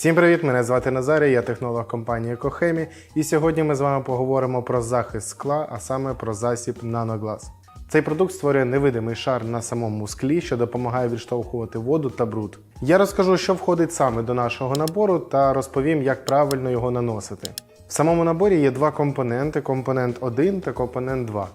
Всім привіт! Мене звати Назарій, я технолог компанії Екохемі. І сьогодні ми з вами поговоримо про захист скла, а саме про засіб наноглаз. Цей продукт створює невидимий шар на самому склі, що допомагає відштовхувати воду та бруд. Я розкажу, що входить саме до нашого набору, та розповім, як правильно його наносити. В самому наборі є два компоненти: компонент 1 та компонент 2.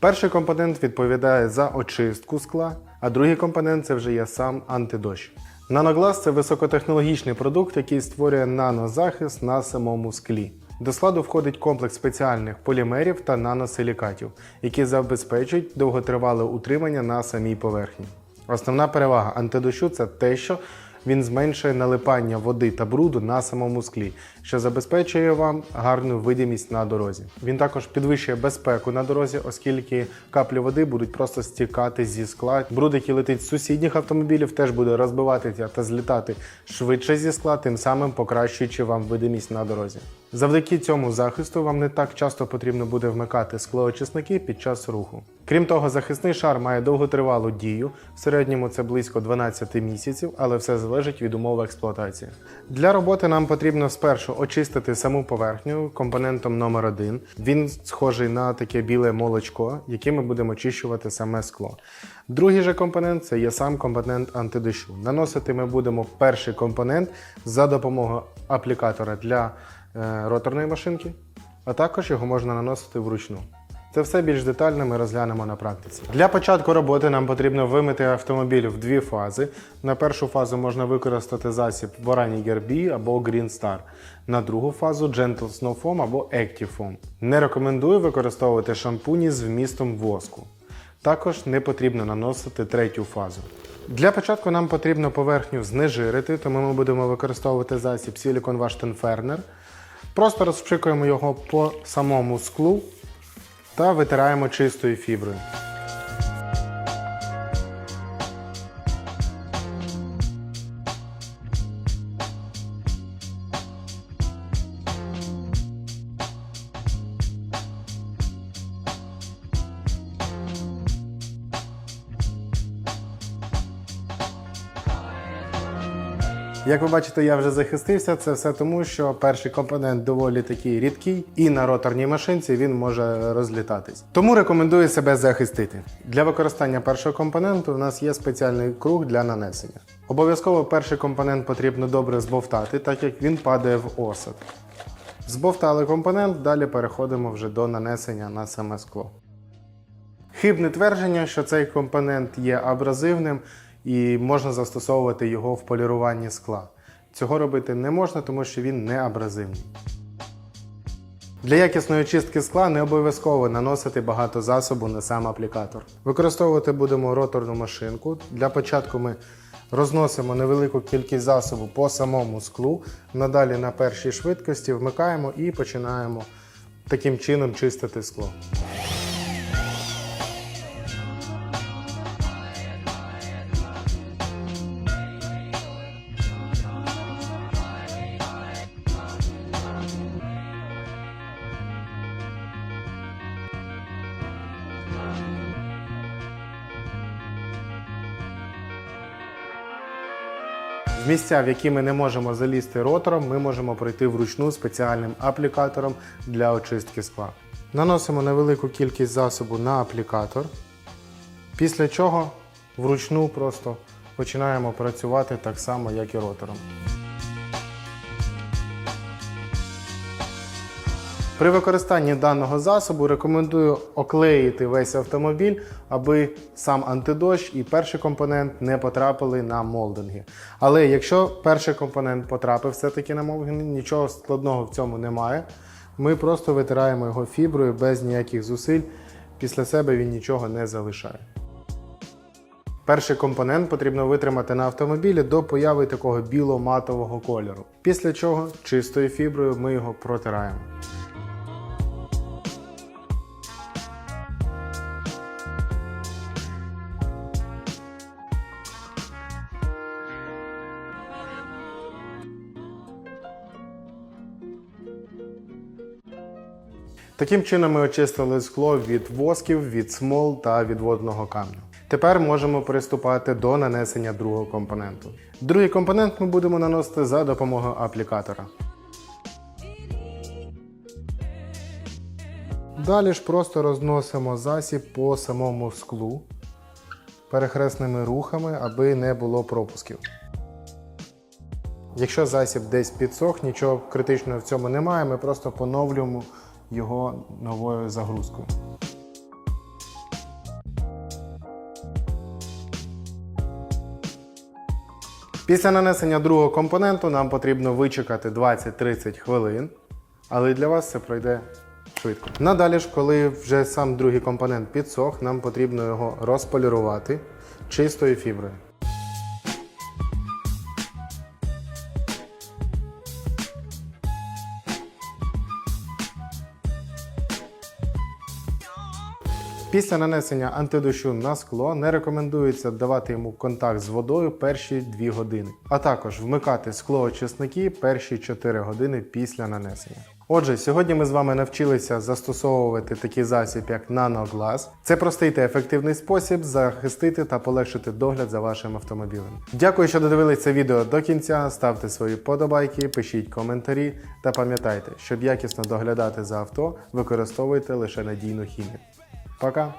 Перший компонент відповідає за очистку скла, а другий компонент це вже є сам антидощ. Наноглаз це високотехнологічний продукт, який створює нанозахист на самому склі. До складу входить комплекс спеціальних полімерів та наносилікатів, які забезпечують довготривале утримання на самій поверхні. Основна перевага антидощу це те, що він зменшує налипання води та бруду на самому склі, що забезпечує вам гарну видимість на дорозі. Він також підвищує безпеку на дорозі, оскільки каплі води будуть просто стікати зі скла. Бруд, який летить з сусідніх автомобілів, теж буде розбиватися та злітати швидше зі скла, тим самим покращуючи вам видимість на дорозі. Завдяки цьому захисту вам не так часто потрібно буде вмикати склоочисники під час руху. Крім того, захисний шар має довготривалу дію. В середньому це близько 12 місяців, але все залежить від умов експлуатації. Для роботи нам потрібно спершу очистити саму поверхню компонентом номер 1 Він схожий на таке біле молочко, яким ми будемо очищувати саме скло. Другий же компонент це є сам компонент антидощу. Наносити ми будемо перший компонент за допомогою аплікатора для е, роторної машинки, а також його можна наносити вручну. Це все більш детально ми розглянемо на практиці. Для початку роботи нам потрібно вимити автомобіль в дві фази. На першу фазу можна використати засіб Borani B або Green Star. На другу фазу Gentle Snow Foam або Active Foam. Не рекомендую використовувати шампуні з вмістом воску. Також не потрібно наносити третю фазу. Для початку нам потрібно поверхню знежирити, тому ми будемо використовувати засіб Silicon Wash Tenferner. Просто розпшикуємо його по самому склу та витираємо чистою фіброю. Як ви бачите, я вже захистився. Це все тому, що перший компонент доволі такий рідкий, і на роторній машинці він може розлітатись. Тому рекомендую себе захистити. Для використання першого компоненту у нас є спеціальний круг для нанесення. Обов'язково перший компонент потрібно добре збовтати, так як він падає в осад. Збовтали компонент, далі переходимо вже до нанесення на саме скло. Хибне твердження, що цей компонент є абразивним і можна застосовувати його в поліруванні скла. Цього робити не можна, тому що він не абразивний. Для якісної очистки скла не обов'язково наносити багато засобу на сам аплікатор. Використовувати будемо роторну машинку. Для початку ми розносимо невелику кількість засобу по самому склу. Надалі на першій швидкості вмикаємо і починаємо таким чином чистити скло. В місця, в які ми не можемо залізти ротором, ми можемо пройти вручну спеціальним аплікатором для очистки скла. Наносимо невелику кількість засобу на аплікатор, після чого вручну просто починаємо працювати так само, як і ротором. При використанні даного засобу рекомендую оклеїти весь автомобіль, аби сам антидощ і перший компонент не потрапили на молдинги. Але якщо перший компонент потрапив все-таки на молдинги, нічого складного в цьому немає. Ми просто витираємо його фіброю без ніяких зусиль. Після себе він нічого не залишає. Перший компонент потрібно витримати на автомобілі до появи такого біло-матового кольору. Після чого чистою фіброю ми його протираємо. Таким чином ми очистили скло від восків, від смол та від водного камню. Тепер можемо приступати до нанесення другого компоненту. Другий компонент ми будемо наносити за допомогою аплікатора. Далі ж просто розносимо засіб по самому склу перехресними рухами, аби не було пропусків. Якщо засіб десь підсох, нічого критичного в цьому немає, ми просто поновлюємо його новою загрузкою. Після нанесення другого компоненту нам потрібно вичекати 20-30 хвилин, але для вас це пройде швидко. Надалі ж, коли вже сам другий компонент підсох, нам потрібно його розполірувати чистою фіброю. Після нанесення антидощу на скло не рекомендується давати йому контакт з водою перші 2 години, а також вмикати склоочисники перші 4 години після нанесення. Отже, сьогодні ми з вами навчилися застосовувати такий засіб, як NanoGlass. Це простий та ефективний спосіб захистити та полегшити догляд за вашим автомобілем. Дякую, що додивилися відео до кінця. Ставте свої подобайки, пишіть коментарі та пам'ятайте, щоб якісно доглядати за авто, використовуйте лише надійну хімію. Пока!